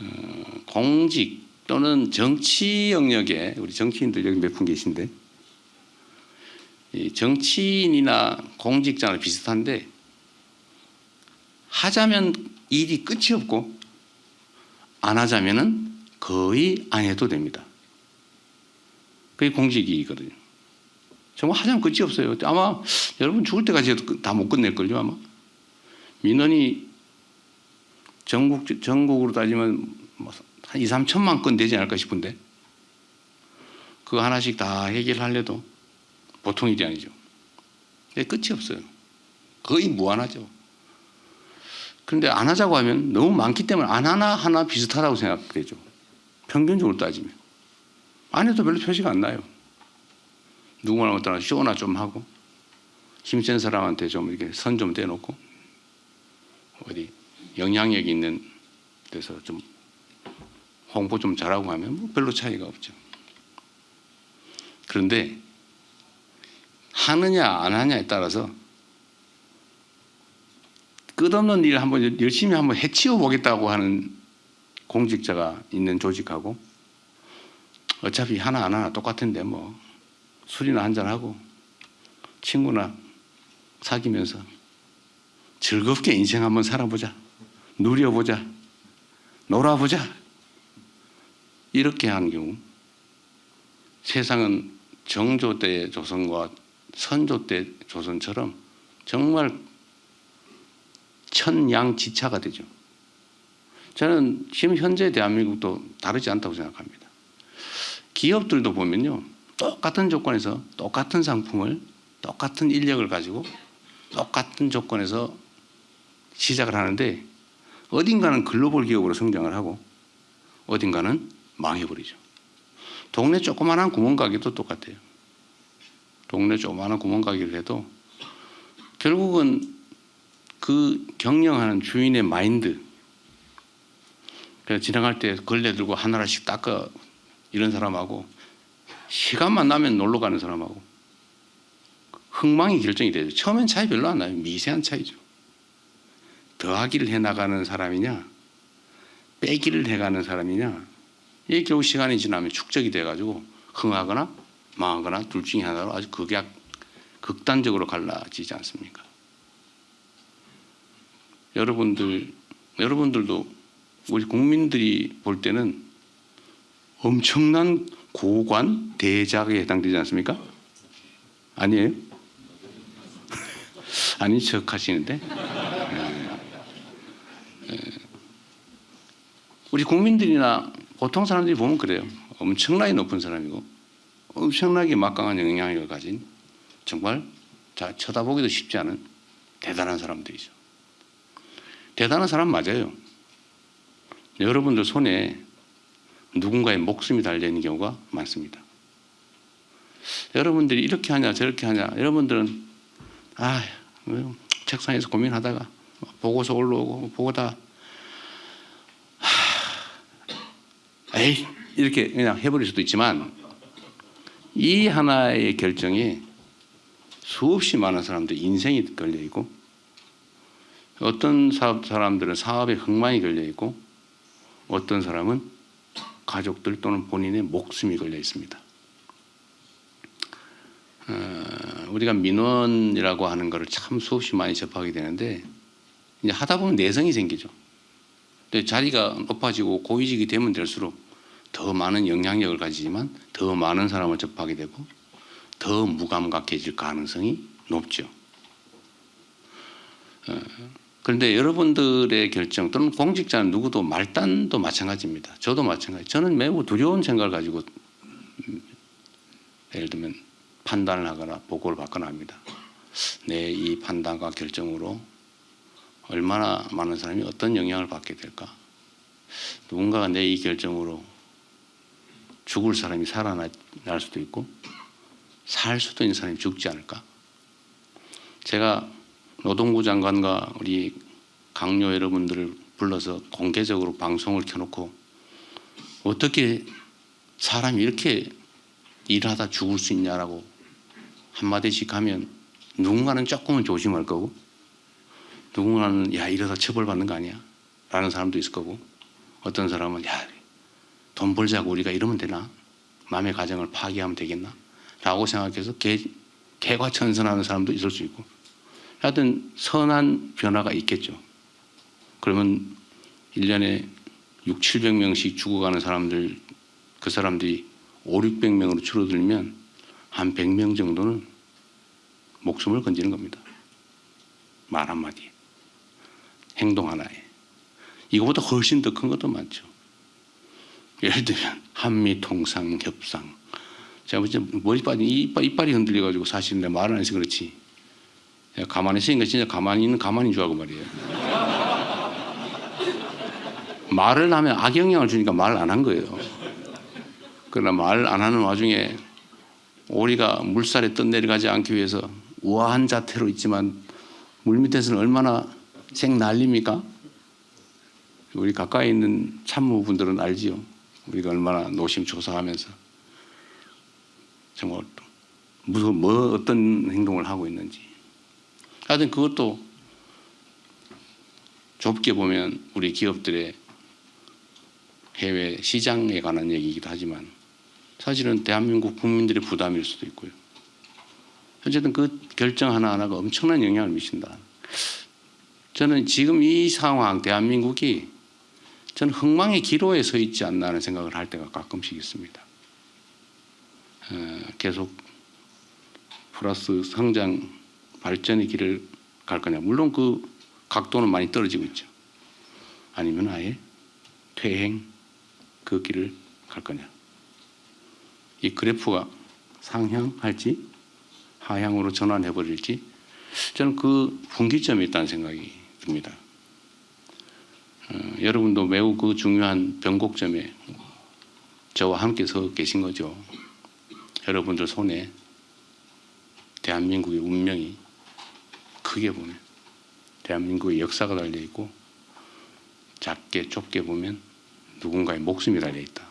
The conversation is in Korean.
어, 공직 또는 정치 영역에 우리 정치인들 여기 몇 분 계신데 이 정치인이나 공직자는 비슷한데 하자면 일이 끝이 없고 안 하자면은 거의 안 해도 됩니다. 그게 공직이거든요. 정말 하자면 끝이 없어요. 아마 여러분 죽을 때까지 다 못 끝낼걸요 아마. 민원이 전국 전국으로 따지면 뭐한 2, 3천만 건 되지 않을까 싶은데 그거 하나씩 다 해결하려도 보통 일이 아니죠. 근데 끝이 없어요. 거의 무한하죠. 그런데 안 하자고 하면 너무 많기 때문에 안 하나 하나 비슷하다고 생각되죠. 평균적으로 따지면 안 해도 별로 표시가 안 나요. 누구나 따라 쇼나 좀 하고 힘센 사람한테 좀 이렇게 선 좀 떼놓고 어디 영향력 있는 데서 좀 홍보 좀 잘하고 하면 뭐 별로 차이가 없죠. 그런데 하느냐 안 하냐에 따라서 끝없는 일을 한번 열심히 한번 해치워 보겠다고 하는 공직자가 있는 조직하고 어차피 하나 안 하나 똑같은데 뭐 술이나 한잔 하고 친구나 사귀면서 즐겁게 인생 한번 살아보자 누려보자 놀아보자 이렇게 하는 경우 세상은 정조 때 조선과 선조 때 조선처럼 정말 천양지차가 되죠. 저는 지금 현재 대한민국도 다르지 않다고 생각합니다. 기업들도 보면요. 똑같은 조건에서 똑같은 상품을 똑같은 인력을 가지고 똑같은 조건에서 시작을 하는데 어딘가는 글로벌 기업으로 성장을 하고 어딘가는 망해버리죠. 동네 조그마한 구멍가게도 똑같아요. 동네 조그마한 구멍가게를 해도 결국은 그 경영하는 주인의 마인드 그래서 지나갈 때 걸레 들고 하나씩 닦아 이런 사람하고 시간만 나면 놀러 가는 사람하고 흥망이 결정이 되죠. 처음엔 차이 별로 안 나요. 미세한 차이죠. 더하기를 해 나가는 사람이냐, 빼기를 해 가는 사람이냐, 이게 결국 시간이 지나면 축적이 돼 가지고 흥하거나 망하거나 둘 중에 하나로 아주 극약, 극단적으로 갈라지지 않습니까? 여러분들, 여러분들도 우리 국민들이 볼 때는 엄청난 고관 대작에 해당되지 않습니까? 아니에요? 아닌 척 하시는데? 우리 국민들이나 보통 사람들이 보면 그래요. 엄청나게 높은 사람이고 엄청나게 막강한 영향력을 가진 정말 자 쳐다보기도 쉽지 않은 대단한 사람들이죠. 대단한 사람 맞아요. 여러분들 손에 누군가의 목숨이 달려 있는 경우가 많습니다. 여러분들이 이렇게 하냐 저렇게 하냐 여러분들은 아 책상에서 고민하다가 보고서 올라오고 보고다 에이 이렇게 그냥 해버릴 수도 있지만 이 하나의 결정에 수없이 많은 사람들 인생이 걸려 있고 어떤 사업 사람들은 사업에 흥망이 걸려 있고 어떤 사람은 가족들 또는 본인의 목숨이 걸려 있습니다. 어, 우리가 민원이라고 하는 것을 참 수없이 많이 접하게 되는데 이제 하다 보면 내성이 생기죠. 근데 자리가 높아지고 고위직이 되면 될수록 더 많은 영향력을 가지지만 더 많은 사람을 접하게 되고 더 무감각해질 가능성이 높죠. 어, 그런데 여러분들의 결정 또는 공직자는 누구도 말단도 마찬가지입니다. 저도 마찬가지. 저는 매우 두려운 생각을 가지고 음, 예를 들면 판단을 하거나 보고를 받거나 합니다. 내 이 판단과 결정으로 얼마나 많은 사람이 어떤 영향을 받게 될까? 누군가가 내 이 결정으로 죽을 사람이 살아날 수도 있고 살 수도 있는 사람이 죽지 않을까? 제가 노동부 장관과 우리 강요 여러분들을 불러서 공개적으로 방송을 켜놓고 어떻게 사람이 이렇게 일하다 죽을 수 있냐라고 한마디씩 하면 누군가는 조금은 조심할 거고 누군가는 야 이러다 처벌받는 거 아니야 라는 사람도 있을 거고 어떤 사람은 야, 돈 벌자고 우리가 이러면 되나? 남의 가정을 파괴하면 되겠나? 라고 생각해서 개, 개과천선하는 사람도 있을 수 있고 하여튼 선한 변화가 있겠죠. 그러면 1년에 6, 700명씩 죽어가는 사람들 그 사람들이 5, 600명으로 줄어들면 한 100명 정도는 목숨을 건지는 겁니다. 말 한마디에. 행동 하나에. 이거보다 훨씬 더 큰 것도 많죠. 예를 들면 한미 통상 협상. 제가 이제 머리 빠진 이빨, 이빨이 흔들려 가지고 사실 내 말을 안 해서 그렇지. 내가 가만히 있으니까 진짜 가만히 있는 가만히 줄 알고 말이에요. 말을 하면 악영향을 주니까 말을 안 한 거예요. 그러나 말 안 하는 와중에 오리가 물살에 떠내려가지 않기 위해서 우아한 자태로 있지만 물 밑에서는 얼마나 생 난립니까? 우리 가까이 있는 참모분들은 알지요. 우리가 얼마나 노심초사하면서 정말 무슨 뭐 어떤 행동을 하고 있는지. 하여튼 그것도 좁게 보면 우리 기업들의 해외 시장에 관한 얘기이기도 하지만 사실은 대한민국 국민들의 부담일 수도 있고요. 어쨌든 그 결정 하나하나가 엄청난 영향을 미친다. 저는 지금 이 상황, 대한민국이 저는 흥망의 기로에 서 있지 않나 하는 생각을 할 때가 가끔씩 있습니다. 어, 계속 플러스 성장, 발전의 길을 갈 거냐. 물론 그 각도는 많이 떨어지고 있죠. 아니면 아예 퇴행 그 길을 갈 거냐. 이 그래프가 상향할지 하향으로 전환해 버릴지 저는 그 분기점에 있다는 생각이 듭니다. 어, 여러분도 매우 그 중요한 변곡점에 저와 함께 서 계신 거죠. 여러분들 손에 대한민국의 운명이 크게 보면 대한민국의 역사가 달려 있고 작게 좁게 보면 누군가의 목숨이 달려 있다.